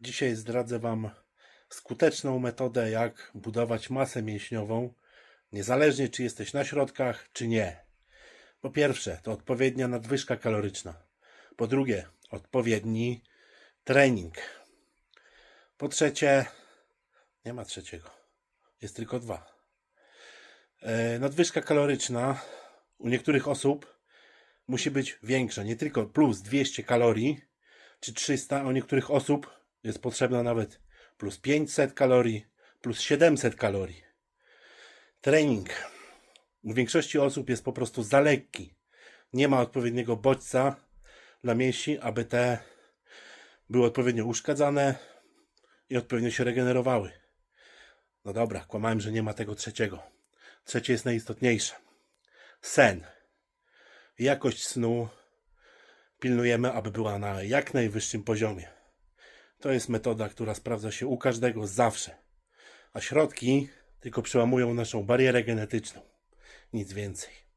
Dzisiaj zdradzę Wam skuteczną metodę, jak budować masę mięśniową, niezależnie czy jesteś na środkach, czy nie. Po pierwsze, to odpowiednia nadwyżka kaloryczna. Po drugie, odpowiedni trening. Po trzecie, nie ma trzeciego, jest tylko dwa. E, nadwyżka kaloryczna u niektórych osób musi być większa, nie tylko plus 200 kalorii czy 300, a u niektórych osób jest potrzebna nawet plus 500 kalorii, plus 700 kalorii. Trening u większości osób jest po prostu za lekki. Nie ma odpowiedniego bodźca dla mięśni, aby te były odpowiednio uszkadzane i odpowiednio się regenerowały. No dobra, kłamałem, że nie ma tego trzeciego. Trzecie jest najistotniejsze. Sen. Jakość snu pilnujemy, aby była na jak najwyższym poziomie. To jest metoda, która sprawdza się u każdego zawsze. A środki tylko przełamują naszą barierę genetyczną. Nic więcej.